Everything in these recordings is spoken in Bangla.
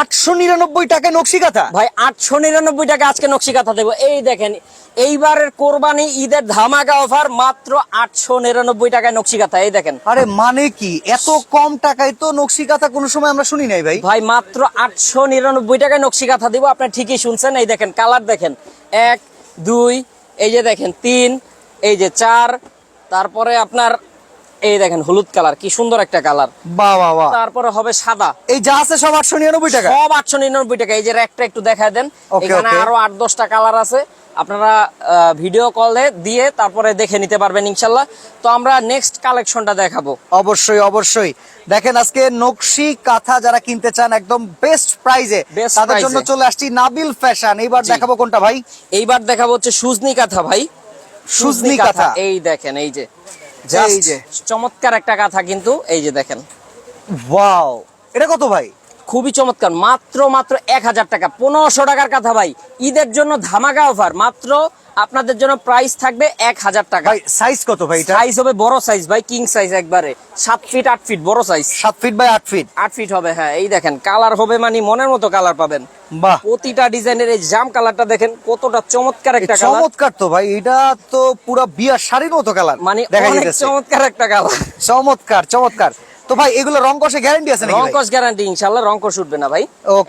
আটশো নিরানব্বই টাকায় নকশি কাঁথা ভাই আটশো নিরানব্বই টাকা আজকে নকশি কাঁথা দেবো। এই দেখেন এইবারের কোরবানি ঈদের ধামাকা অফার মাত্র আটশো নিরানব্বই টাকায় নকশি কাঁথা এই দেখেন। আরে মানে কি? এত কম টাকায় তো নকশি কাঁথা কোনো সময় আমরা শুনি নাই ভাই। ভাই মাত্র আটশো নিরানব্বই টাকায় নকশি কাঁথা দিব। আপনি ঠিকই শুনছেন। এই দেখেন কালার দেখেন। এক দুই এই যে দেখেন তিন এই যে চার তারপরে আপনার এই দেখেন হলুদ কালার কি সুন্দর একটা কালার। বাহ বাহ তারপরে হবে সাদা। এই যা আছে সব আটশো নিরানব্বই টাকা? সব আটশো নিরানব্বই টাকা। এই যে র্যাকটা একটু দেখা দেন এখানে আরও আট দশটা কালার আছে। আপনারা ভিডিও কলে দিয়ে তারপরে দেখে নিতে পারবেন ইনশাল্লাহ। তো আমরা নেক্সট কালেকশনটা দেখাবো। অবশ্যই অবশ্যই। দেখেন আজকে নকশি কাঁথা যারা কিনতে চান একদম বেস্ট প্রাইজে তাদের জন্য চলে আসছি নাবিল ফ্যাশন এবার জি। দেখাবো কোনটা ভাই? এইবার দেখাবো হচ্ছে সুজনি কাঁথা ভাই। সুজনি কাঁথা। এই দেখেন এই যে। এই যে। চমৎকার একটা কাঁথা কিন্তু এই যে দেখেন। ওয়াও এটা কত ভাই? খুবই চমৎকার। মাত্র মাত্র এক হাজার টাকা। পনেরোশো টাকার কথা ভাই। ঈদের জন্য ধামাকা অফার মাত্র আপনাদের জন্য প্রাইস থাকবে এক হাজার টাকা। সাইজ কত ভাই সাইজ হবে বড় সাইজ ভাই কিং সাইজ একবারে। সাত ফিট আট ফিট বড় সাইজ সাত ফিট বাই আট ফিট আট ফিট হবে হ্যাঁ এই দেখেন কালার হবে মানে মনের মতো কালার পাবেন। বাহ। প্রতিটা ডিজাইনের এই জাম কালারটা দেখেন কতটা চমৎকার একটা কালার চমৎকার তো ভাই এটা তো পুরা বিয়ার শাড়ির মতো কালার মানে অনেক চমৎকার একটা কালার চমৎকার চমৎকার। তো ভাই এগুলো রং কষে গ্যারান্টি আছে নাকি ভাই? রংকশ গ্যারান্টি ইনশাল্লাহ রংকশ উঠবে না ভাই.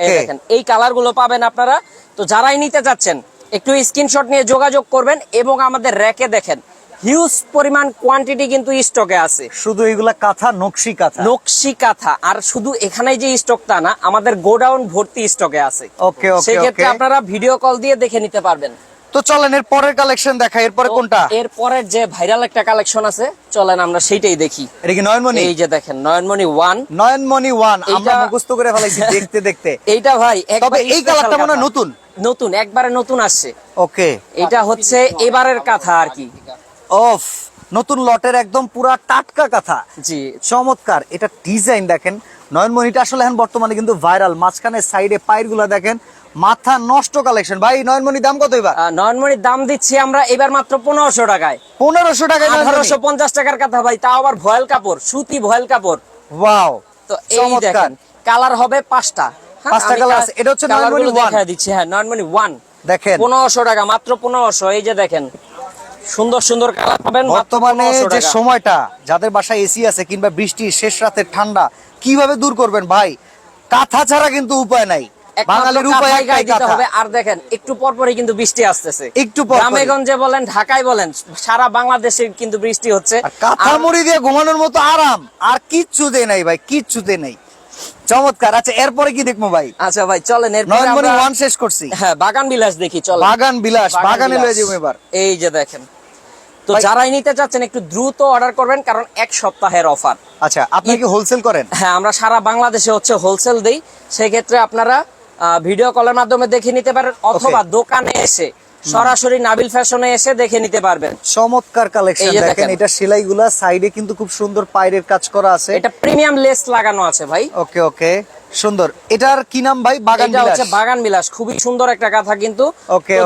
এই দেখেন এই কালারগুলো পাবেন আপনারা। তো যারাই নিতে চাচ্ছেন একটু স্ক্রিনশট নিয়ে যোগাযোগ করবেন এবং আমাদের র্যাকে দেখেন হিউজ পরিমাণ কোয়ান্টিটি কিন্তু স্টকে আছে। শুধু এগুলা কাঁথা নকশি কাঁথা? নকশি কাঁথা আর শুধু এখানেই যে স্টকটা না আমাদের গোডাউন ভর্তি স্টকে আছে। ওকে ওকে সেক্ষেত্রে আপনারা ভিডিও কল দিয়ে দেখে নিতে পারবেন। তো চলেন এর পরের কালেকশন দেখা এরপরে কোনটা? এর পরের যে ভাইরাল একটা কালেকশন আছে চলেন আমরা সেইটাই দেখি। এটা কি নয়নমণি? এই যে দেখেন নয়নমণি ওয়ান নয়নমণি ওয়ান আমরা মুখস্থ করে ফেলাইছি দেখতে দেখতে। এইটা ভাই তবে এই কালারটা মনে নতুন? নতুন একবারে নতুন আসছে। ওকে। এটা হচ্ছে এবারের কথা আর কি। অফ নতুন লটের একদম পুরা টাটকা কথা। জি। চমৎকার এটা ডিজাইন দেখেন। নয়নমণিটা আসলে এখন বর্তমানে কিন্তু ভাইরাল মাঝখানে সাইডে পায়েরগুলা দেখেন। মাথা নষ্ট কালেকশন ভাই নয়নমণি দাম কত এবার? নয়নমণির দাম দিচ্ছি আমরা এবার মাত্র পনেরোশো টাকায়। পনেরোশো টাকায় আঠারোশো পঞ্চাশ টাকার কথা ভাই তাও আবার ভয়েল কাপড় সুতি ভয়েল কাপড়। ওয়াও তো এই দেখেন কালার হবে পাঁচটা। হ্যাঁ। এটা হচ্ছে নয়নমণি। দিচ্ছি হ্যাঁ নয়নমণি ওয়ান দেখেন। পনেরোশো টাকা মাত্র পনেরোশো এই যে দেখেন। সুন্দর সুন্দর কালার পাবেন বর্তমানে যে সময়টা যাদের বাসায় এসি আছে কিংবা বৃষ্টি শেষ রাতের ঠান্ডা কীভাবে দূর করবেন ভাই? কাঁথা ছাড়া কিন্তু উপায় নাই। বাঙালির উপায় একটাই দিতে হবে। আর দেখেন একটু পর পরই কিন্তু বৃষ্টি আসতেছে। একটু পর পরই। গ্রামে গঞ্জে বলেন ঢাকায় বলেন সারা বাংলাদেশে কিন্তু বৃষ্টি হচ্ছে। আর কাঁথা মুড়ি দিয়ে ঘুমানোর মতো আরাম। আর কিচ্ছুতে নাই ভাই কিচ্ছুতে নেই। চমৎকার। আচ্ছা এরপরে কি দেখব ভাই? আচ্ছা ভাই চলেন এরপরে ওয়ান শেষ করছি। হ্যাঁ বাগান বিলাস দেখি চলেন। বাগান বিলাস বাগানে লয়ে যাব এবার। এই যে দেখেন। তো যারাই নিতে চাচ্ছেন একটু দ্রুত অর্ডার করবেন কারণ এক সপ্তাহের অফার আচ্ছা আপনি কি হোলসেল করেন? হ্যাঁ আমরা সারা বাংলাদেশে হচ্ছে হোলসেল দেই। সেই ক্ষেত্রে আপনারা ভিডিও কলের মাধ্যমে দেখে নিতে পারেন অথবা দোকানে এসে সরাসরি নাবিল ফ্যাশনে এসে দেখে নিতে পারবেন। চমৎকার কালেকশন দেখেন। এটা সেলাইগুলা সাইডে কিন্তু খুব সুন্দর পাইরের কাজ করা আছে। এটা প্রিমিয়াম লেস লাগানো আছে ভাই। ওকে ওকে সুন্দর। এটার কি নাম ভাই? বাগান বিলাস। বাগান বিলাস। খুবই সুন্দর একটা কথা কিন্তু।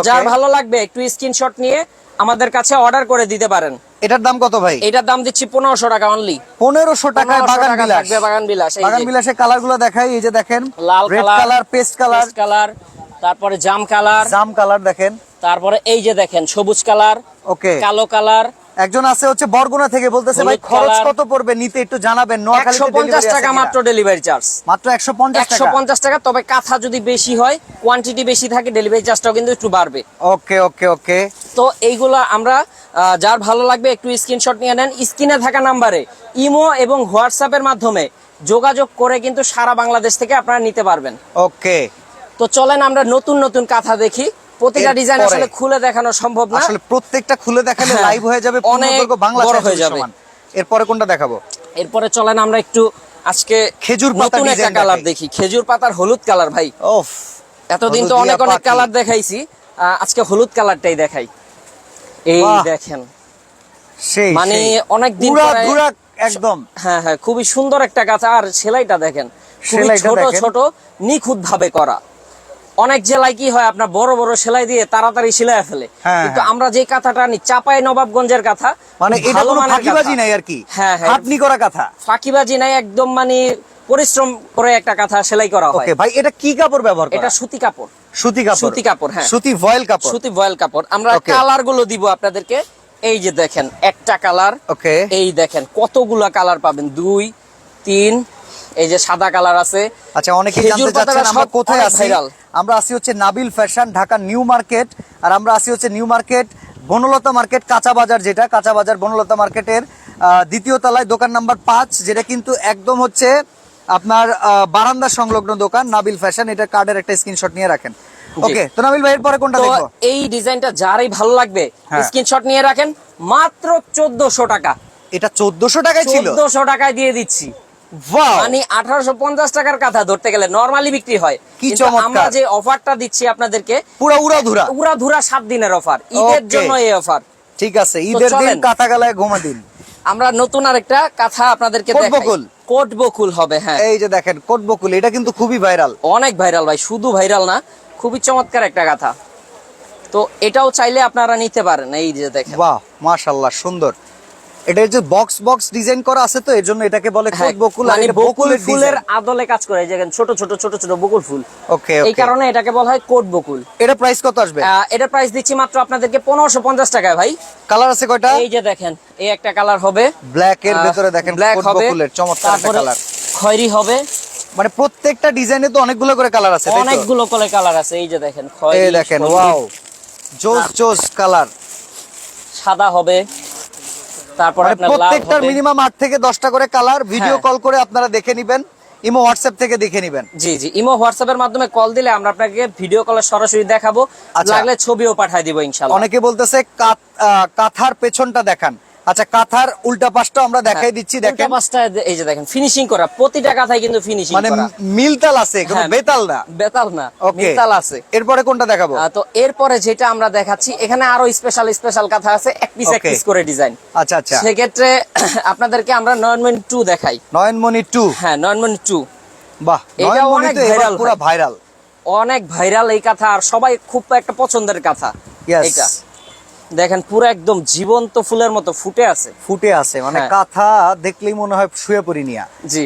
যার ভালো লাগবে একটু স্ক্রিনশট নিয়ে আমাদের কাছে অর্ডার করে দিতে পারেন। এটার দাম কত ভাই? এটার দাম দিচ্ছি পনেরোশো টাকা অনলি পনেরোশো টাকায় বাগান বিলাস। বাগান বিলাস। বাগান বিলাসের কালারগুলো দেখাই এই যে দেখেন লাল কালার পেস্ট কালার কালার তারপরে জাম কালার জাম কালার দেখেন। তারপরে এই যে দেখেন সবুজ কালার ওকে। কালো কালার একজন আছে হচ্ছে বরগুনা থেকে বলতেছে ভাই খরচ কত পড়বে নিতে একটু জানাবেন নোয়াখালীতে একশো পঞ্চাশ delivery আছে টাকা মাত্র ডেলিভারি চার্জ মাত্র একশো পঞ্চাশ একশো টাকা। পঞ্চাশ টাকা তবে কাঁথা যদি বেশি হয় কোয়ান্টিটি বেশি থাকে ডেলিভারি চার্জটাও কিন্তু একটু বাড়বে। ওকে ওকে ওকে। তো এইগুলো আমরা যার ভালো লাগবে একটু স্ক্রিনশট নিয়ে নেন। স্ক্রিনে থাকা নাম্বারে ইমো এবং হোয়াটসঅ্যাপের মাধ্যমে যোগাযোগ করে কিন্তু সারা বাংলাদেশ থেকে আপনারা নিতে পারবেন। ওকে। তো চলেন আমরা নতুন নতুন কাঁথা দেখি। প্রতিটা ডিজাইন আসলে খুলে দেখানো সম্ভব না। আসলে প্রত্যেকটা খুলে দেখালে হ্যাঁ, লাইভ হয়ে যাবে অনেক বাংলা বড় হয়ে যাবে। এরপরে কোনটা দেখাবো? এরপরে চলেন আমরা একটু আজকে খেজুর পাতা নতুন একটা কালার দেখি। খেজুর পাতার হলুদ কালার ভাই। ওফ এতদিন তো অনেক অনেক কালার দেখাইছি। আজকে হলুদ কালারটাই দেখাই। এই দেখেন। সেই মানে অনেক দিন পরে- একদম। হ্যাঁ হ্যাঁ খুবই সুন্দর একটা কাঁথা আর সেলাইটা দেখেন খুবই ছোট ছোট নিখুঁত ভাবে করা। অনেক জেলায় কি হয় আপনার বড় বড় সেলাই দিয়ে তাড়াতাড়ি সেলাই ফেলে। হ্যাঁ, কিন্তু হ্যাঁ। আমরা যে কাঁথাটা আনি চাপাই নবাবগঞ্জের কাঁথা মানে এটা কোনো ফাঁকিবাজি নাই আর কি? হ্যাঁ হ্যাঁ। খাটনি করা কথা? ফাঁকিবাজি নাই একদম মানে পরিশ্রম করে একটা কাঁথা সেলাই করা হয়। ভাই এটা কি কাপড় ব্যবহার এটা সুতি কাপড়। সুতি কাপড়। সুতি কাপড়, হ্যাঁ। সুতি ভয়েল কাপড়। সুতি ভয়েল কাপড়। আমরা কালারগুলো দিব আপনাদেরকে। এই যে দেখেন একটা কালার। ওকে এই দেখেন কতগুলা কালার পাবেন? দুই তিন এই যে সাদা কালার আছে। আচ্ছা অনেকে জানতে চাচ্ছেন আমরা কোথায় আছি? আমরা আছি হচ্ছে Nabil fashion Dhaka new market. আর আমরা আছি হচ্ছে নিউ মার্কেট বনলতা মার্কেট কাঁচা বাজার যেটা। কাঁচা বাজার বনলতা মার্কেটের আহ, দ্বিতীয় তলায় দোকান নাম্বার পাঁচ যেটা কিন্তু একদম হচ্ছে আপনার বারান্দা সংলগ্ন দোকান নাবিল ফ্যাশন এটা কার্ডের একটা স্ক্রিনশট নিয়ে রাখেন। ওকে। তো নাবিল ভাই এরপরে কোনটা দেখব? এই ডিজাইনটা যারই ভালো লাগবে হ্যাঁ। স্ক্রিনশট নিয়ে রাখেন মাত্র চোদ্দশো টাকা। এটা চোদ্দশো টাকায় ছিল? চোদ্দশো টাকায় দিয়ে দিচ্ছি! মানে আঠারোশো পঞ্চাশ টাকার কথা ধরতে গেলে নর্মালি বিক্রি হয়। কিন্তু আমরা যে অফারটা দিচ্ছি আপনাদেরকে পুরো উড়া ধুরা পুরা ধুরা সাত দিনের অফার ঈদের জন্য এই অফার। ঠিক আছে ঈদের দিন। কাটা গালায় ঘুমা দিন। আমরা নতুন আরেকটা কথা আপনাদেরকে দেখাই। কোট বকুল হবে হ্যাঁ। এই যে দেখেন কোট বকুল এটা কিন্তু খুবই ভাইরাল। অনেক ভাইরাল ভাই শুধু ভাইরাল না খুবই চমৎকার একটা কথা তো এটাও চাইলে আপনারা নিতে পারেন এই যে দেখেন। বাহ মাশাআল্লাহ সুন্দর। এটা যে বক্স বক্স ডিজাইন করা আছে তো এর জন্য এটাকে বলে হ্যাঁ, কোট বকুল আর মানে এটা বকুল ফুলের আদলে কাজ করে দেখেন ছোট ছোট ছোট ছোট বকুল ফুল। ওকে এই কারণে এটাকে বলা হয় কোট বকুল। এটা প্রাইস কত আসবে? এটার প্রাইস দিচ্ছি মাত্র আপনাদেরকে পনেরোশো পঞ্চাশ টাকায় ভাই। কালার আছে কয়টা? এই যে দেখেন এই একটা কালার হবে। ব্ল্যাক এর ভেতরে দেখেন ব্ল্যাক কোট হবে বকুলের চমৎকার একটা কালার খয়েরি হবে। মানে প্রত্যেকটা ডিজাইনে তো অনেকগুলো করে কালার আছে? অনেকগুলো কলে কালার আছে এই যে দেখেন এই দেখেন ওয়াও জোস জোস কালার সাদা হবে। তারপর মানে প্রত্যেকটার মিনিমাম আট থেকে দশটা করে কালার ভিডিও। কল করে আপনারা দেখে নিবেন ইমো হোয়াটসঅ্যাপ থেকে দেখে নিবেন জি জি ইমো হোয়াটসঅ্যাপের মাধ্যমে কল দিলে আমরা আপনাকে ভিডিও কলে সরাসরি দেখাবো আচ্ছা। লাগলে ছবিও পাঠিয়ে দিব ইনশাআল্লাহ অনেকে বলতেছে কাঁথার পেছনটা দেখান আচ্ছা কাঁথার উল্টা পাশটা আমরা দেখাই দিচ্ছি হ্যাঁ, দেখেন। পাশটা এই যে দেখেন ফিনিশিং করা প্রতিটা কাথায় কিন্তু ফিনিশিং মানে মিলতাল আছে হ্যাঁ, বেতাল না। বেতাল না মিতাল আছে। এরপরে কোনটা দেখাবো? তো এরপরে যেটা আমরা দেখাচ্ছি এখানে আরও স্পেশাল স্পেশাল কাঁথা আছে এক পিস এক পিস করে ডিজাইন আচ্ছা আচ্ছা। সেক্ষেত্রে আপনাদেরকে আমরা নয়ন টু দেখাই। নয়নমণি টু হ্যাঁ নয়ন টু বাহ এটাও অনেক viral পুরো ভাইরাল অনেক ভাইরাল এই কথা আর সবাই খুব একটা পছন্দের কথা. এটা দেখেন পুরো একদম জীবন্ত ফুলের মতো ফুটে আছে। ফুটে আছে মানে হ্যাঁ। কাঁথা দেখলেই মনে হয় শুয়ে পড়ি নিয়া। জি।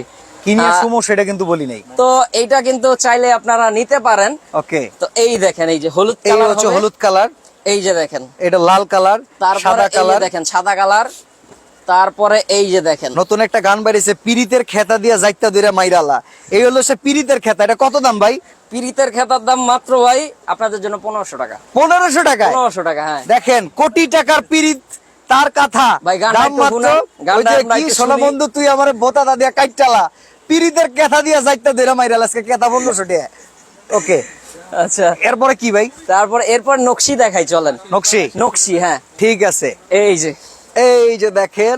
সুমো সেটা কিন্তু বলি নাই। তো এইটা কিন্তু চাইলে আপনারা নিতে পারেন। ওকে। তো এই দেখেন এই যে হলুদ কালার হচ্ছে হলুদ কালার। এই যে দেখেন। এটা লাল কালার সাদা কালার। দেখেন সাদা কালার। তারপরে এই যে দেখেন। নতুন একটা গান বেরিয়েছে পিরিতের খেতা দিয়া যাইতা দুইরা মাইরালা। এই হলো সে পিরিতের খেতা এটা কত দাম ভাই? পিরিতের খেতার দাম মাত্র ভাই আপনাদের জন্য পনেরোশো টাকা। পনেরোশো টাকা পনেরোশো টাকা হ্যাঁ। দেখেন কোটি টাকার পিরিত তার কথা। দাম মাত্র কি একটু সোনা বন্ধু তুই আমার বোতা দিয়া কাইটালা। পিরিতের কেথা দিয়া যাইতা দুইরা মাইরাল আজকে কেথা পনেরোশো টাকা। ওকে। আচ্ছা। এরপরে কি ভাই? তারপর এরপর নকশি দেখাই চলেন। নকশি? নকশি হ্যাঁ। ঠিক আছে। এই যে। এই যে দেখেন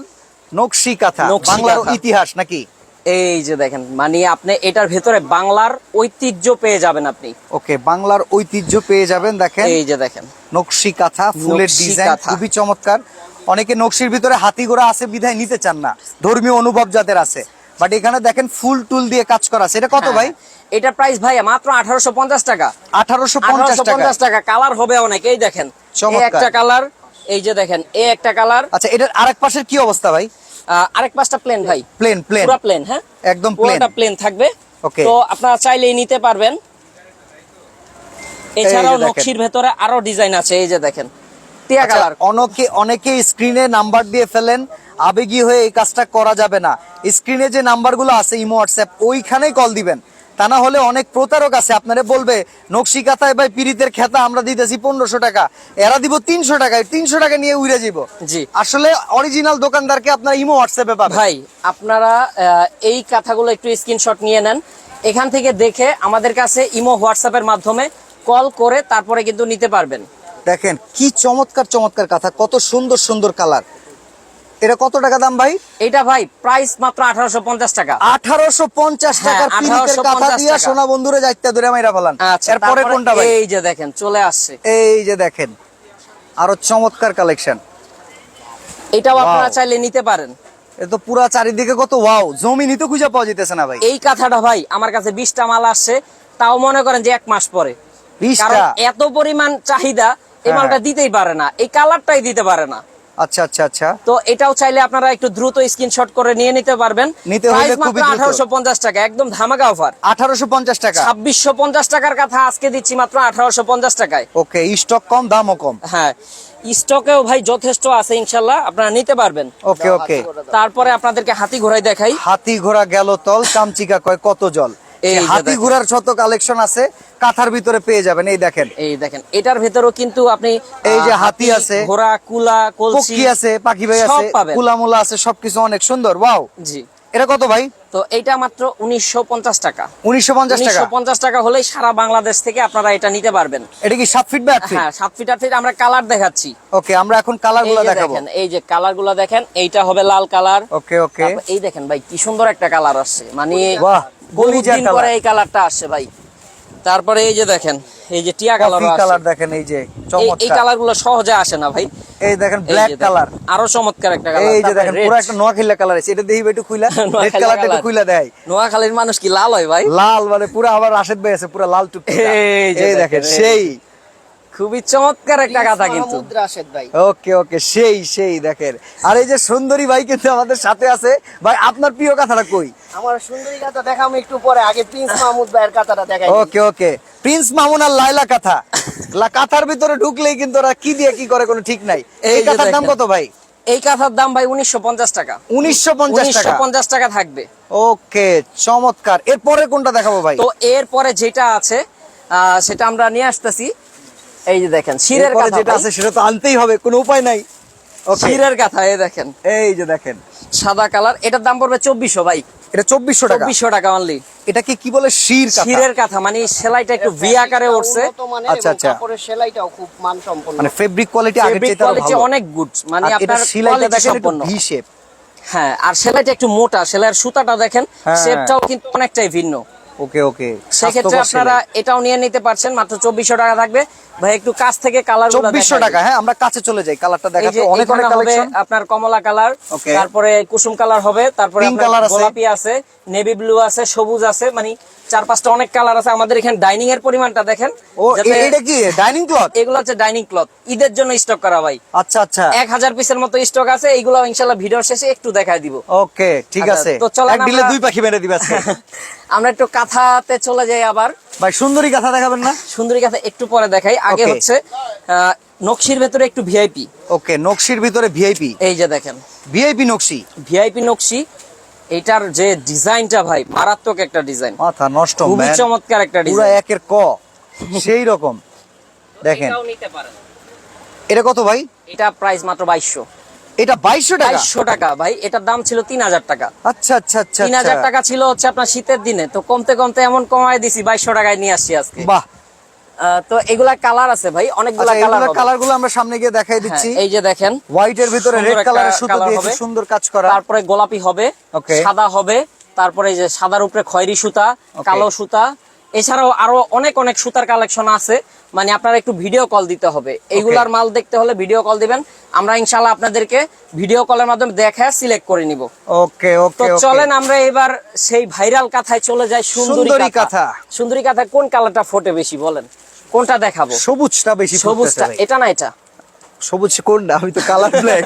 নকশি কাঁথা বাংলার ইতিহাস নাকি? এই যে দেখেন মানে আপনি এটার ভেতরে বাংলার ঐতিহ্য পেয়ে যাবেন আপনি। ওকে বাংলার ঐতিহ্য পেয়ে যাবেন দেখেন। এই যে দেখেন। নকশি কাঁথা ফুলের ডিজাইন খুবই চমৎকার। অনেকে নকশির ভিতরে হাতি ঘোড়া আছে বিধায় নিতে চান না। ধর্মীয় অনুভব যাদের আছে। বাট এখানে দেখেন ফুল টুল দিয়ে কাজ করা আছে। এটা কত হ্যাঁ, ভাই? এটা প্রাইস ভাই মাত্র আঠারোশো পঞ্চাশ টাকা। আঠারোশো টাকা। কালার হবে অনেক। এই দেখেন। একটা কালার এই যে দেখেন এই একটা কালার আচ্ছা এটার আরেক পাশের কি অবস্থা ভাই? আরেক পাশটা প্লেন ভাই। প্লেন প্লেন পুরো প্লেন হ্যাঁ? একদম প্লেন পুরোটা প্লেন থাকবে। Okay. তো আপনারা চাইলেই নিতে পারবেন। এছাড়াও। নকশির ভেতরে আরও ডিজাইন আছে এই যে দেখেন। টিয়া আচ্ছা, কালার অনেকে অনেকে স্ক্রিনে নাম্বার দিয়ে ফেলেন আবেগী হয়ে এই কাজটা করা যাবে না। স্ক্রিনে যে নাম্বারগুলো আছে ইমো হোয়াটসঅ্যাপ ওইখানেই কল দিবেন। তা না হলে অনেক প্রতারক আছে আপনারা বলবে নকশি কাথায় ভাই পিরিতের খেতা আমরা দিতেছি পনেরোশো টাকা এরা দিব তিনশো টাকায় তিনশো টাকা নিয়ে উড়ে যাব। জি। আসলে অরিজিনাল দোকানদারকে আপনারা ইমো হোয়াটসঅ্যাপে পাবেন। ভাই আপনারা এই কথাগুলো একটু স্ক্রিনশট নিয়ে নেন। এখান থেকে দেখে আমাদের কাছে ইমো হোয়াটসঅ্যাপের মাধ্যমে কল করে তারপরে কিন্তু নিতে পারবেন। দেখেন কি চমৎকার চমৎকার কথা কত সুন্দর সুন্দর কালার এটা কত টাকা দাম ভাই? এটা ভাই প্রাইস মাত্র আঠারোশো পঞ্চাশ টাকা। আঠারোশো পঞ্চাশ হ্যাঁ, টাকার পিরিতের কাঁথা দিয়া টাকা। সোনা বন্ধুরে যাইতে ধরে মাইরা ফেলান। আচ্ছা এরপরে কোনটা ভাই? এই যে দেখেন চলে আসছে। এই যে দেখেন আরও চমৎকার কালেকশন। এটাও আপনারা চাইলে নিতে পারেন। তো পুরা চারিদিকে কত ওয়াও জমিনই তো খুঁজে পাওয়া যেতেছে না ভাই। এই কাঁথাটা ভাই আমার কাছে বিশটা মাল আসছে তাও মনে করেন যে এক মাস পরে। এত পরিমাণ চাহিদা এই হ্যাঁ। মালটা দিতেই পারে না এই কালারটাই দিতে পারে না। আচ্ছা আচ্ছা আচ্ছা। তো এটাও চাইলে আপনারা একটু দ্রুত স্ক্রিনশট করে নিয়ে নিতে পারবেন। নিতে হলে খুবই মাত্র দ্রুত। আঠারোশো পঞ্চাশ টাকা একদম ধামাকা অফার আঠারোশো পঞ্চাশ টাকা। ছাব্বিশশো পঞ্চাশ টাকার কথা আজকে দিচ্ছি মাত্র আঠারোশো পঞ্চাশ টাকায়। ওকে স্টক কম দামও কম। হ্যাঁ স্টকেও ভাই যথেষ্ট আছে ইনশাল্লাহ আপনারা নিতে পারবেন। ওকে ওকে। তারপরে আপনাদেরকে হাতি ঘোড়ায় দেখাই। হাতি ঘোড়া গেল তল চামচিকা কয় কত জল? এই হাতি ঘোড়ার শত কালেকশন আছে কাঁথার ভিতরে পেয়ে যাবেন এই দেখেন। এই দেখেন এটার ভেতরেও কিন্তু আপনি এই যে হাতি আছে, ঘোড়া কুলা কলসি আছে পাখি ভাই আছে পাবেন। কুলামুলা আছে সবকিছু অনেক সুন্দর ওয়াও। জি। এটা কত ভাই? তো এটা মাত্র উনিশশো পঞ্চাশ টাকা। উনিশশো পঞ্চাশ টাকা? টাকা হলেই সারা বাংলাদেশ থেকে আপনারা এটা নিতে পারবেন। এটা কি সাত ফিট বা হ্যাঁ সাত ফিট আট ফিট আমরা কালার দেখাচ্ছি। ওকে আমরা এখন কালারগুলো দেখাবো। দেখেন এই যে কালারগুলো দেখেন এইটা হবে লাল কালার। ওকে ওকে। এই দেখেন ভাই কি সুন্দর একটা কালার আসছে। মানে বাহ, বহুত কলিজা দিন colour। পরে এই কালারটা আসছে ভাই। তারপরে এই যে দেখেন এই যে টিয়া কালার কালার দেখেন এই যে এই সহজে আসে না ভাই। এই দেখেন ব্ল্যাক কালার আরও চমৎকার একটা কালার এই যে দেখেন পুরো একটা নোয়াখালী কালার আছে। এটা দেখি একটু খুইলা। রেড কালারটা একটু খুইলা দেয় নোয়াখালীর মানুষ কি লাল হয় ভাই? লাল মানে পুরো আবার রাশেদ ভাই আছে পুরো লাল টুক এই যে দেখেন, সেই। খুবই চমৎকার একটা কথা কিন্তু। মাহমুদ ওকে ওকে সেই সেই দেখেন। আর এই যে সুন্দরী ভাই কিন্তু আমাদের সাথে আছে। ভাই আপনার প্রিয় কথাটা কই? আমার সুন্দরী কথা দেখাম একটু পরে আগে প্রিন্স মাহমুদ ভাইয়ের কথাটা দেখাই ওকে ওকে। প্রিন্স মামুন আর লাইলা কাথা। কাথার ভিতরে ঢুকলেই কিন্তু ওরা কি দিয়ে কি করে কোনো ঠিক নাই। এই কাথার দাম কত ভাই? এই কাঁথার দাম ভাই উনিশশো পঞ্চাশ টাকা। উনিশশো পঞ্চাশ টাকা। পঞ্চাশ টাকা থাকবে। ওকে চমৎকার। এরপরে কোনটা দেখাবো ভাই? তো এরপরে যেটা আছে আহ, সেটা আমরা নিয়ে আসতেছি। এই যে দেখেন শিরের কাঁথা যেটা আছে সেটা তো আনতেই হবে কোনো উপায় নাই। শিরের কাঁথা এই দেখেন। এই যে দেখেন। সাদা কালার এটার দাম পড়বে চব্বিশশো ভাই। এটা চব্বিশশো টাকা? চব্বিশশো টাকা অনলি এটাকে কি বলে শির কাঁথা শিরের কাঁথা মানে সেলাইটা একটু ভি আকারে উঠছে। আচ্ছা, আচ্ছা। কাপড়ের সেলাইটাও খুব মানসম্পন্ন। মানে ফেব্রিক কোয়ালিটি আগের ফেব্রিক চেয়ে কোয়ালিটি অনেক গুড মানে আপনার সেলাইটা দেখেন একটু ভি শেপ হ্যাঁ আর সেলাইটা একটু মোটা সেলাইয়ের সুতাটা দেখেন হ্যাঁ। শেপটাও কিন্তু অনেকটাই ভিন্ন। ওকে ওকে। সেক্ষেত্রে আপনারা এটাও নিয়ে নিতে পারছেন মাত্র চব্বিশশো টাকা থাকবে। ভাই একটু কাছ থেকে কালার চব্বিশশো টাকা হ্যাঁ আমরা কাছে চলে যাই কালারটা দেখাতে অনেক অনেক হবে আপনার কমলা কালার তারপরে কুসুম কালার হবে তারপরে। গোলাপি আছে নেভি ব্লু আছে সবুজ আছে মানে চার পাঁচটা অনেক কালার আছে। আমাদের এখানে ডাইনিং এর পরিমাণটা দেখেন। ও এটা কি? ডাইনিং ক্লথ এগুলো হচ্ছে ডাইনিং ক্লথ ঈদের জন্য স্টক করা ভাই। আচ্ছা আচ্ছা। এক হাজার পিসের মতো স্টক আছে এইগুলো ইনশাল্লাহ ভিডিওর শেষে একটু দেখায় দিব। ওকে ঠিক আচ্ছা, আছে। তো চলেন এক দিলে দুই পাখি মেরে দিবে আজকে। আমরা একটু কাঁথাতে চলে যাই আবার। ভাই সুন্দরী কথা দেখাবেন না? সুন্দরী কাঁথা একটু পরে দেখাই। আগে হচ্ছে আহ, নকশির ভেতরে একটু ভিআইপি ওকে নকশির ভিতরে ভিআইপি এই যে দেখেন। ভিআইপি নকশি? ভিআইপি নকশি। এটার যে ডিজাইনটা ভাই মারাত্মক একটা ডিজাইন। মাথা নষ্ট খুবই চমৎকার একটা ডিজাইন। পুরো একের ক। সেই রকম। দেখেন। এটা কত ভাই? এটা প্রাইস মাত্র বাইশশো। এটা বাইশশো টাকা? বাইশশো টাকা ভাই। এটার দাম ছিল তিন হাজার টাকা। আচ্ছা আচ্ছা আচ্ছা তিন হাজার আচ্ছা। টাকা ছিল হচ্ছে আপনার শীতের দিনে। তো কমতে কমতে এমন কমায় দিছি বাইশশো টাকায় নিয়ে আসছি আজকে। বাহ। তো এগুলা কালার আছে ভাই অনেকগুলা আচ্ছা কালার কালারগুলো আমরা সামনে গিয়ে দেখাই দিচ্ছি। এই যে দেখেন হোয়াইট এর ভিতরে সুন্দর রেড কালারের সুতো দিয়েছে সুন্দর কাজ করা। তারপরে গোলাপি হবে সাদা হবে তারপরে এই যে সাদার উপরে খয়েরি সুতা কালো সুতা। এছাড়াও আরও অনেক অনেক সুতার কালেকশন আছে। মানে আপনারা একটু ভিডিও কল দিতে হবে। এইগুলার মাল দেখতে হলে ভিডিও কল দিবেন। আমরা ইনশাল্লাহ আপনাদেরকে ভিডিও কলের মাধ্যমে দেখে সিলেক্ট করে নিব। ওকে তো ওকে চলেন আমরা এবার সেই ভাইরাল কাথায় চলে যাই সুন্দরী কাঁথা। কাঁথা। সুন্দরী কাঁথায় কোন কালারটা ফোটে বেশি বলেন? কোনটা দেখাবো? সবুজটা বেশি সবুজটা। এটা না এটা? সবুজ কোনটা? আমি তো কালার ব্ল্যাক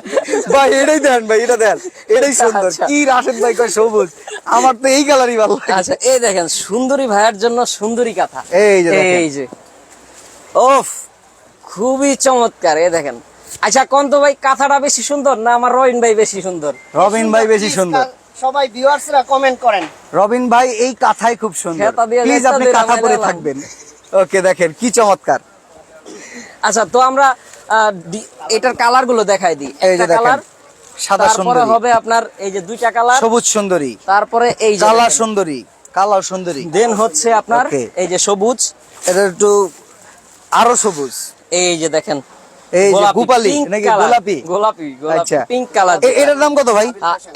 ভাই এটাই দেন ভাই এটা দেন। এটাই সুন্দর। আচ্ছা। কি রাশেদ ভাই কয় সবুজ? আমার তো এই কালারই ভালো লাগে। আচ্ছা এই দেখেন সুন্দরী ভাইয়ের জন্য সুন্দরী কথা। এই যে এই যে। ওফ খুবই চমৎকার এ দেখেন। আচ্ছা কন্ত ভাই কাঁথাটা বেশি সুন্দর না আমার রবিন ভাই বেশি সুন্দর? রবিন ভাই বেশি সুন্দর। সবাই ভিউয়ার্সরা কমেন্ট করেন। রবিন ভাই এই কাঁথাই খুব সুন্দর। প্লিজ আপনি কাঁথা পরে থাকবেন। ওকে দেখেন কি চমৎকার। আচ্ছা তো আমরা আহ, এটার কালারগুলো দেখাই দিই। এই যে একটা কালার সাদা সুন্দরী। হবে আপনার এই যে দুইটা কালার সবুজ সুন্দরী। তারপরে এই যে কালা সুন্দরী কালা সুন্দরী। দেন হচ্ছে আপনার এই যে সবুজ। এটা একটু আরও সবুজ। এই যে দেখেন এই যে গোপালি নাকি গোলাপি? গোলাপি আচ্ছা। পিঙ্ক কালার এটার দাম কত ভাই?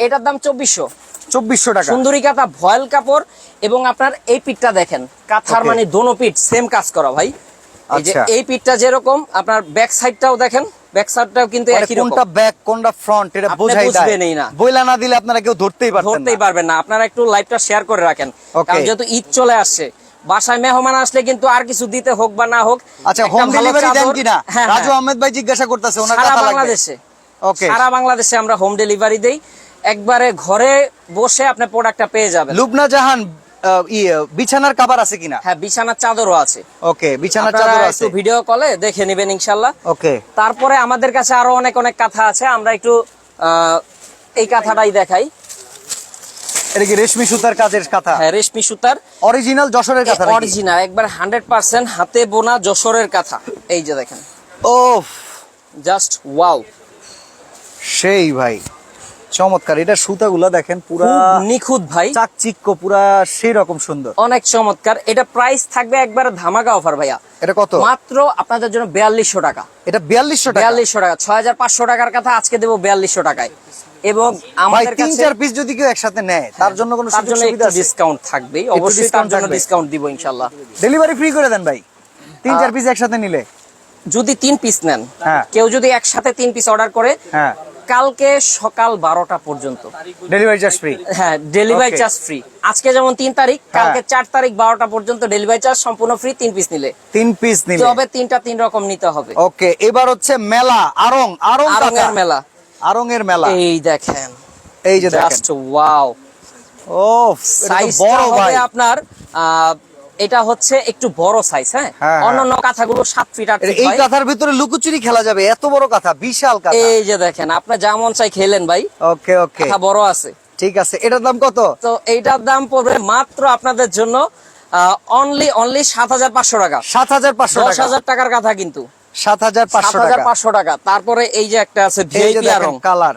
এটার দাম চব্বিশশো। চব্বিশশো টাকা। সুন্দরী কাঁথা ভয়েল কাপড় এবং আপনার এই পিঠটা দেখেন কাঁথার মানে দোনো পিঠ সেম কাজ করা ভাই। এই যে আচ্ছা। এই পিঠটা যেরকম আপনার ব্যাক সাইডটাও দেখেন ব্যাক সাইডটাও কিন্তু মানে একই রকম। কোনটা ব্যাক কোনটা ফ্রন্ট এটা বোঝাই যায়। না। বইলা না দিলে আপনারা কেউ ধরতেই পারতেন ধরতেই পারবেন না। আপনারা একটু লাইভটা শেয়ার করে রাখেন। কারণ যেহেতু ঈদ চলে আসছে বাসায় মেহমান আসলে কিন্তু আর কিছু দিতে হোক বা না হোক আচ্ছা হোম ডেলিভারি দেন কিনা? হ্যাঁ, রাজু হ্যাঁ। আহমেদ ভাই জিজ্ঞাসা করতেছে ওনার সারা বাংলাদেশে। Okay. সারা বাংলাদেশে আমরা হোম ডেলিভারি দেই। একবারে ঘরে বসে আপনি প্রোডাক্টটা পেয়ে যাবেন। লুবনা জাহান আহ, বিছানার কাবার আছে কিনা? হ্যাঁ বিছানার চাদরও আছে। ওকে বিছানার চাদর আছে একটু ভিডিও কলে দেখে নেবেন ইনশাল্লাহ। ওকে তারপরে আমাদের কাছে আরও অনেক অনেক কথা আছে আমরা একটু এই কথাটাই দেখাই। এটা কি রেশমি সুতার কাজের কথা? হ্যাঁ রেশমি সুতার। অরিজিনাল যশোরের কথা অরিজিনাল একবার হান্ড্রেড পার্সেন্ট হাতে বোনা যশোরের কাঁথা। এই যে দেখেন। ও জাস্ট ওয়াও সেই ভাই। চমৎকার। এটা সুতাগুলো দেখেন পুরা নিখুঁত ভাই। চাকচিক্য পুরা সেই রকম সুন্দর। অনেক চমৎকার। এটা প্রাইস থাকবে একবার ধামাকা অফার ভাইয়া। এটা কত? মাত্র আপনাদের জন্য বিয়াল্লিশশো টাকা। এটা বিয়াল্লিশশো টাকা? বিয়াল্লিশশো টাকা। ছয় হাজার পাঁচশো টাকার কথা আজকে দেবো বিয়াল্লিশশো টাকায়। এবং ভাই আমাদের তিন চার পিস যদি কেউ একসাথে নেয় তার জন্য কোনো তার জন্য একটু ডিসকাউন্ট থাকবেই। অবশ্যই তার জন্য ডিসকাউন্ট দিব ইনশাল্লাহ ডেলিভারি ফ্রি করে দেন ভাই। তিন চার পিস একসাথে নিলে। যদি তিন পিস নেন হ্যাঁ। কেউ যদি একসাথে তিন পিস অর্ডার করে হ্যাঁ। কালকে সকাল বারোটা পর্যন্ত। ডেলিভারি চার্জ ফ্রি হ্যাঁ ডেলিভারি চার্জ ফ্রি আজকে যেমন তিন তারিখ কালকে চার তারিখ বারোটা পর্যন্ত ডেলিভারি চার্জ সম্পূর্ণ ফ্রি তিন পিস নিলে। তিন পিস নিলে। তবে তিনটা তিন রকম নিতে হবে। ওকে এবার হচ্ছে মেলা আরং আরং আরঙের। মেলা। আরং এর মেলা। এই দেখেন। এই যে জাস্ট ওয়াও ও সাইজ বড় ভাই। আপনার আহ, এটা হচ্ছে একটু বড় সাইজ হ্যাঁ? হ্যাঁ, অন্যান্য কাঁথাগুলো সাত ফিট আট এই কাঁথার ভিতরে লুকোচুরি খেলা যাবে এত বড় কাঁথা বিশাল কাঁথা। এই যে দেখেন আপনার যেমন চাই খেলেন ভাই। ওকে ওকে। কাঁথা বড় আছে। ঠিক আছে এটার দাম কত? তো এইটার দাম পড়বে মাত্র আপনাদের জন্য অনলি অনলি সাত হাজার পাঁচশো টাকা। সাত হাজার পাঁচশো দশ টাকা। হাজার টাকার কাঁথা কিন্তু। সাত হাজার পাঁচশো টাকা। তারপরে এই যে একটা আছে ভিআইপি আরং কালার।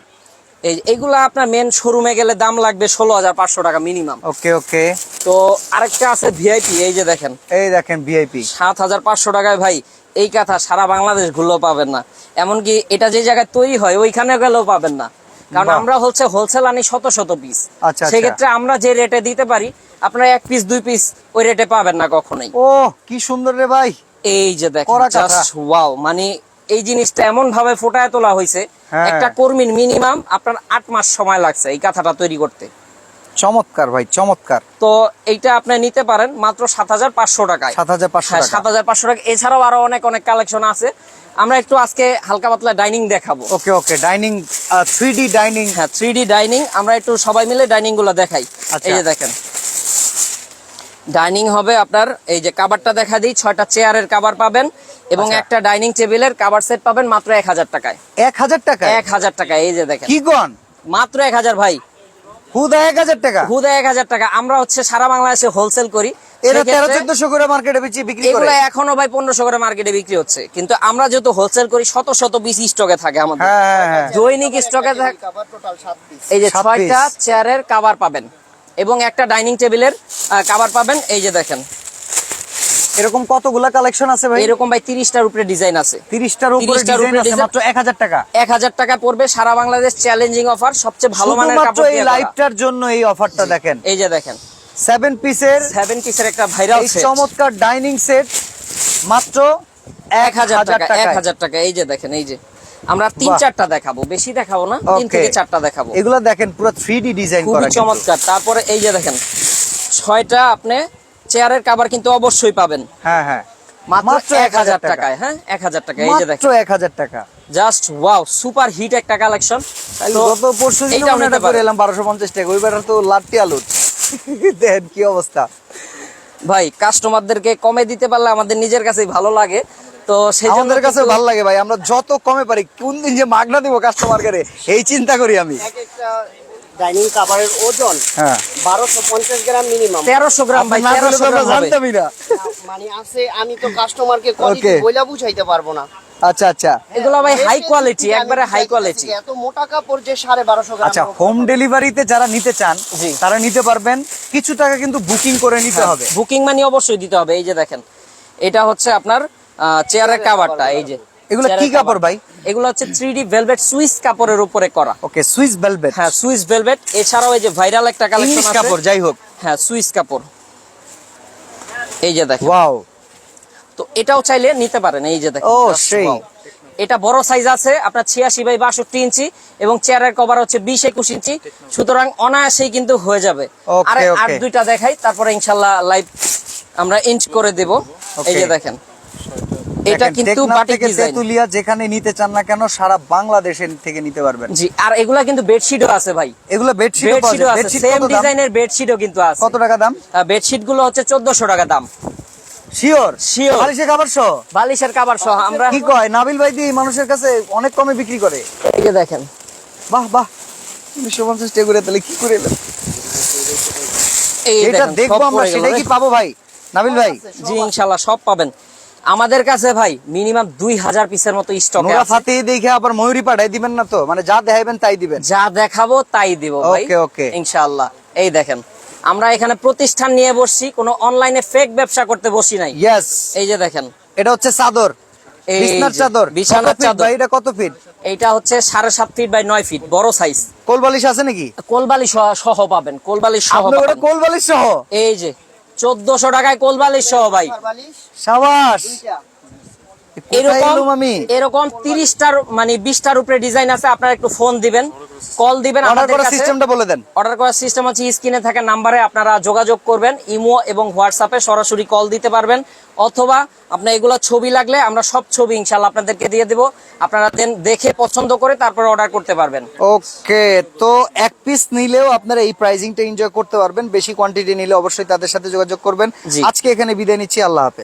এই এইগুলা আপনার মেন শোরুমে গেলে দাম লাগবে ষোলো হাজার পাঁচশো টাকা মিনিমাম ওকে ওকে। তো আরেকটা আছে ভিআইপি এই যে দেখেন। এই দেখেন ভিআইপি সাত হাজার পাঁচশো টাকায় ভাই এই কাঁথা সারা বাংলাদেশ ঘুরলেও পাবেন না। এমনকি এটা যে জায়গায় তৈরি হয় ওইখানে গেলেও পাবেন না। কারণ আমরা হচ্ছে হোলসেল আনি শত শত পিস আচ্ছা, আচ্ছা। সেক্ষেত্রে আমরা যে রেটে দিতে পারি আপনারা এক পিস দুই পিস ওই রেটে পাবেন না কখনোই। ও কি সুন্দর রে ভাই। এই যে দেখেন জাস্ট ওয়াও মানে এই জিনিসটা এমন ভাবে ফোটায় তোলা হয়েছে হ্যাঁ। একটা কর্মীর মিনিমাম আপনার আট মাস সময় লাগছে এই কাঁথাটা তৈরি করতে। চমৎকার ভাই চমৎকার। তো এইটা আপনি নিতে পারেন মাত্র সাত হাজার পাঁচশো টাকায়। সাত হাজার পাঁচশো হ্যাঁ সাত হাজার পাঁচশো টাকা। এছাড়াও আরও অনেক অনেক কালেকশন আছে। আমরা একটু আজকে হালকা পাতলা ডাইনিং দেখাবো। Okay okay dining three D dining হ্যাঁ থ্রি ডি ডাইনিং আমরা একটু সবাই মিলে ডাইনিংগুলো দেখাই। আচ্ছা। এই যে দেখেন। ডাইনিং হবে আপনার এই যে কাবারটা দেখা দিই ছয়টা চেয়ারের কাবার পাবেন এবং আচ্ছা। একটা ডাইনিং টেবিলের কাবার সেট পাবেন মাত্র এক হাজার টাকায়। এক হাজার টাকা এক হাজার টাকায় এই যে দেখেন। কি গন মাত্র এক হাজার ভাই। হুদা এক হাজার টাকা? হুদা এক হাজার টাকা। আমরা হচ্ছে সারা বাংলাদেশে হোলসেল করি। মার্কেটে বিক্রি করে। এখনও ভাই করে মার্কেটে বিক্রি হচ্ছে। কিন্তু আমরা যেহেতু হোলসেল করি শত শত পিস স্টকে থাকে আমাদের। হ্যাঁ হ্যাঁ হ্যাঁ। দৈনিক স্টকে থাকে কাবার এই যে ছয়টা চেয়ারের কাভার পাবেন। এবং একটা ডাইনিং টেবিলের কাভার পাবেন। এই যে দেখেন। এরকম কতগুলা কালেকশন আছে ভাই? এরকম ভাই তিরিশটার উপরে ডিজাইন আছে। তিরিশটার উপরে ডিজাইন আছে মাত্র এক হাজার টাকা। এক হাজার টাকা পড়বে সারা বাংলাদেশ চ্যালেঞ্জিং অফার সবচেয়ে ভালো মানের কাপড় এই দিয়ে করা। লাইভটার জন্য এই অফারটা দেখেন। এই যে দেখেন। সেভেন পিসের সেভেন পিসের একটা ভাইরাল এই চমৎকার ডাইনিং সেট মাত্র এক হাজার টাকা এক টাকায়। হাজার টাকা। এই যে দেখেন এই যে। আমরা তিন চারটা দেখাবো বেশি দেখাবো না তিন থেকে চারটা দেখাবো। এগুলো দেখেন পুরো থ্রি ডি ডিজাইন খুবই চমৎকার। তারপরে এই যে দেখেন ছয়টা আপনি চেয়ারের কাবার কিন্তু অবশ্যই পাবেন। হ্যাঁ হ্যাঁ। মাত্র এক হাজার টাকায় হ্যাঁ? এক হাজার টাকা এই যে দেখেন। এক হাজার টাকা। জাস্ট ওয়াও সুপার হিট একটা কালেকশন গত পরশু করে এলাম বারোশো পঞ্চাশ টাকা তো লাট্টি আলু দেখেন কি অবস্থা। ভাই কাস্টমারদেরকে কমে দিতে পারলে আমাদের নিজের কাছেই ভালো লাগে। তো আমাদের কাছে ভালো লাগে ভাই আমরা যত কমে পারি কোন দিন যে মাগনা দিব কাস্টমার করে এই চিন্তা করি আমি। ডাইনিং কাভারের ওজন হ্যাঁ। গ্রাম মিনিমাম ভাই জানতামই না। মানে আছে আমি তো কাস্টমারকে কোয়ালিটি বইলা বুঝাইতে পারব না। আচ্ছা আচ্ছা। এগুলো ভাই হাই কোয়ালিটি একবারে হাই কোয়ালিটি এত মোটা কাপড় যে সাড়ে বারোশো গ্রাম আচ্ছা হোম ডেলিভারিতে যারা নিতে চান তারা নিতে পারবেন কিছু টাকা কিন্তু বুকিং করে নিতে হবে। বুকিং মানি অবশ্যই দিতে হবে এই যে দেখেন। এটা হচ্ছে আপনার চেয়ারের কাভারটা এই যে। এগুলো কি কাপড় ভাই? এগুলো হচ্ছে থ্রি ডি ভেলভেট সুইস কাপড়ের উপরে করা। ওকে সুইস ভেলভেট হ্যাঁ সুইস ভেলভেট এছাড়াও এই যে ভাইরাল একটা কালেকশন আছে। কাপড় যাই হোক। হ্যাঁ সুইস কাপড়। এই যে দেখেন। ওয়াও তো এটাও চাইলে নিতে পারেন এই যে দেখেন। ও, সেই। এটা বড় সাইজ আছে আপনার ছিয়াশি বাই বাষট্টি ইঞ্চি এবং চেয়ারের কভার হচ্ছে বিশ একুশ ইঞ্চি। সুতরাং অনায়াসেই কিন্তু হয়ে যাবে। আরে আর দুইটা দেখাই তারপরে ইনশাল্লাহ লাইভ আমরা ইঞ্চ করে দেব। এই যে দেখেন। এটা কিন্তু বাটিক ডিজাইন তেতুলিয়া যেখানে নিতে চান না কেন সারা বাংলাদেশে থেকে নিতে পারবেন। জি আর এগুলা কিন্তু বেডশিটও আছে ভাই। এগুলো বেডশিট বেডশিটও আছে সেম ডিজাইনের বেডশিটও কিন্তু আছে। কত টাকা দাম? বেডশিটগুলো হচ্ছে চোদ্দশো টাকা দাম। Sure Sure. বালিশে খাবার সহ? বালিশের কাবার সহ আমরা কি কয়? নাবিল ভাই মানুষের কাছে অনেক কমে বিক্রি করে। এই যে দেখেন। বাহ বাহ। উনিশশো পঞ্চাশ টাকা করে তাহলে কি করে? এই দেখব আমরা সেটাই কি পাবো ভাই? নাবিল ভাই। জি ইনশাল্লাহ সব পাবেন। আমাদের কাছে ভাই মিনিমাম দুই হাজার পিসের মতো স্টক ফাতে দেখে আবার ময়ূরী পাঠাই দিবেন না তো? মানে যা দেখাইবেন তাই দিবেন। যা দেখাবো তাই দিব ভাই। okay. ইনশাআল্লাহ। এই দেখেন আমরা এখানে প্রতিষ্ঠান নিয়ে বসছি কোনো অনলাইনে ফেক ব্যবসা করতে বসি নাই। এই যে দেখেন। এটা হচ্ছে চাদর। এই বিছনার চাদর। বিছানার চাদর। এটা কত ফিট এইটা হচ্ছে সাড়ে সাত ফিট বাই নয় ফিট বড় সাইজ কোলবালিশ আছে নাকি? কোলবালি সহ পাবেন কোলবালি সহ। কোলবালিশ সহ? এই যে চোদ্দশো টাকায় কোলবালি সহ ভাই। সাবাস। এরকম তিরিশটার মানে বিশটার উপরে ডিজাইন আছে আপনারা একটু ফোন দিবেন কল দিবেন অর্ডার করার সিস্টেমটা বলে দেন। অর্ডার করার সিস্টেম হচ্ছে স্ক্রিনে থাকা নাম্বারে আপনারা যোগাযোগ করবেন ইমো এবং হোয়াটসঅ্যাপে সরাসরি কল দিতে পারবেন অথবা আপনার এগুলো ছবি লাগলে আমরা সব ছবি ইনশাল্লাহ আপনাদেরকে দিয়ে দেবো। আপনারা দেন দেখে পছন্দ করে তারপর অর্ডার করতে পারবেন। ওকে তো এক পিস নিলেও আপনারা এই প্রাইজিংটা এনজয় করতে পারবেন বেশি কোয়ান্টিটি নিলে অবশ্যই তাদের সাথে যোগাযোগ করবেন। আজকে এখানে বিদায় নিচ্ছি আল্লাহ হাফেজ।